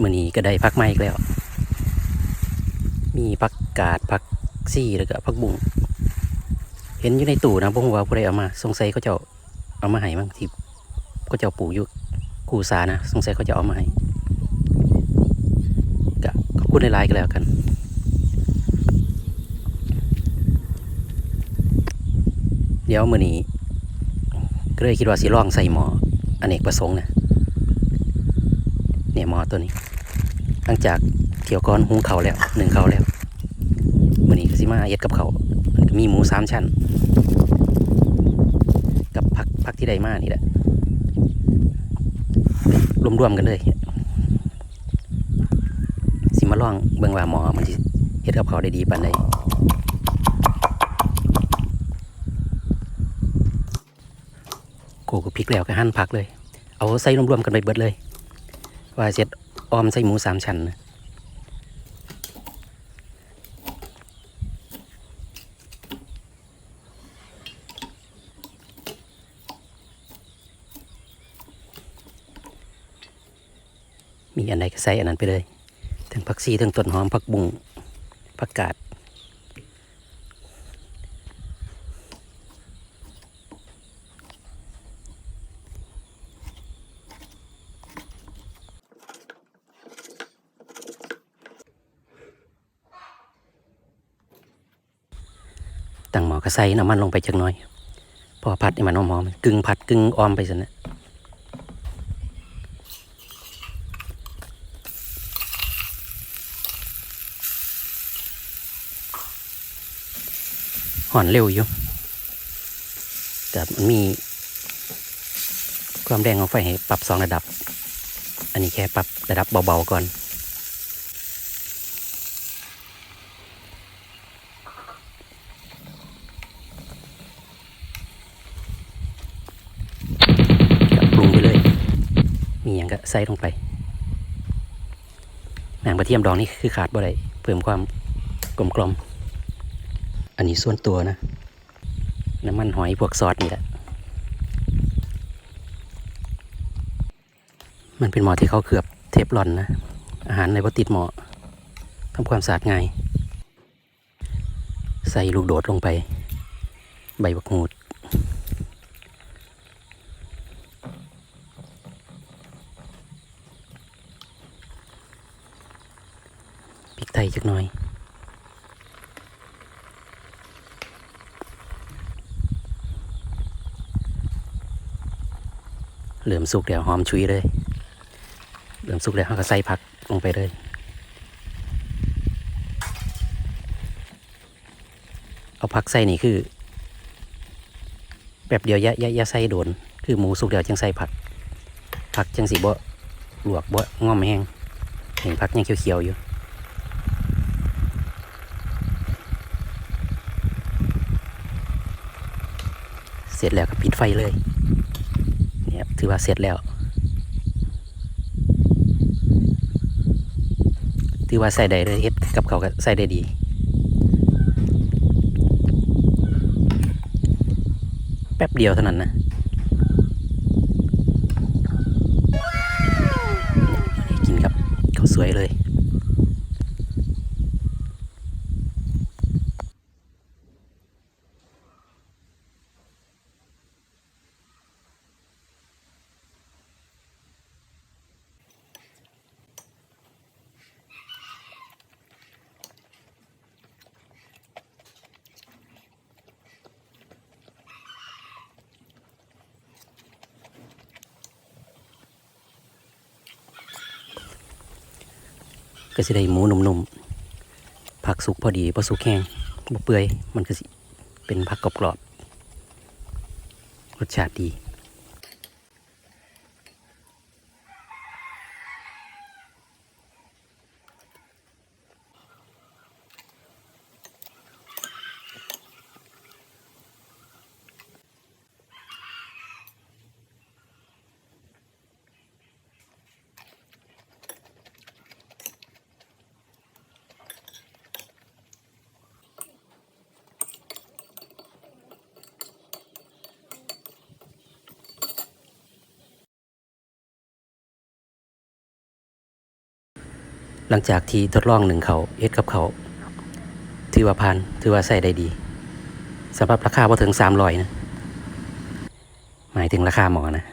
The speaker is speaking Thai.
มื่อนี้ก็ได้พักใหม่อีกแล้ว มีพักกาดพักซี่แล้วก็พักบุ้งเห็นอยู่ในตู้นะบ่ฮู้ว่าผู้ใดเอามา สงสัยเขาจะเอามาให้มั้งที่เขาเจะปลูกอยู่กูสานะ สงสัยเขาจะเอามาให้ก็ขอบคุณหลายๆกันแล้วกันเดี๋ยวมื่อนี้ก็เลยคิดว่าสิลองใส่หมออเนกประสงค์นะ เนี่ยหมอตัวนี้ หลังจากเกี่ยวก้อนหุงเขาแล้วหนึ่งเขาแล้วมื่อนี้ก็สิมาเย็ดกับเขามันก็มีหมูสามชั้น กับผักผักที่ได้มานี่แหละรวมๆกันเลยสิมาลองเบิ่งว่าหมอมันสิเฮ็ดกับเขาได้ดีปานใดกูก็พริกแล้วก็หั่นผักเลย เอาใส่รวมๆกันไปเบิดเลย ว่าเสร็จออมใส่หมูสามชั้นนะมีอันใดก็ใส่อันนั้นไปเลย ทั้งผักซีทั้งต้นหอมผักบุ้งผักกาด ตั้งหมอกระใส่น้ำมันลงไปจักน้อย พอผัดให้มันหอมๆกึ่งผัดกึ่งออมไปสินะห่อนเร็วอยู่ แต่มันมี ความแดงของไฟให้ปรับสองระดับ อันนี้แค่ปรับระดับเบาๆก่อน กับปรุงไปเลย มีอย่าง ก็ใส่ลงไปหนังกระเทียมดองนี่คือขาดบ่ได้เพิ่มความกลมกลมอันนี้ส่วนตัวนะ น้ำมันหอยพวกซอสนี่แหละ มันเป็นหมอที่เขาเกือบเทฟลอนนะ อาหารในบติดหมอทำความสะอาดง่าย ใส่ลูกโดดลงไป ใบบักหูด พริก ไทยจักหน่อยเหลือมสุกแล้วหอมชุยเลยเหลือมสุกแล้วเขาก็ใส่ผักลงไปเลยเอาผักใส่นี่คือ แบบเดียวยะยะยะใส่โดน คือหมูสุกแล้วจังใส่ผัก ผักจังสีบ่ลวกบ่ง่อมแห้งเห็นผักยังเขียวๆอยู่ สร็จแล้วก็ปิดไฟเลยเนี่ยถือว่าเสร็จแล้ว ถือว่าใส่ได้เลยเฮ็ดกับเขาก็ใส่ได้ดีแป๊บเดียวเท่านั้นนะนี่กินกับเขาสวยเลย ก็สิได้หมูนุ่มๆผักสุกพอดีพอสุกแห้งบ่เปื่อยมันก็สิเป็นผักกรอบๆรสชาติดี หลังจากที่ทดลองหนึ่งเขาเอ็ดกับเขาถือว่าผ่านถือว่าใส่ได้ดีสำหรับราคาพอถึงสามร้อยนะ หมายถึงราคาหมอนะ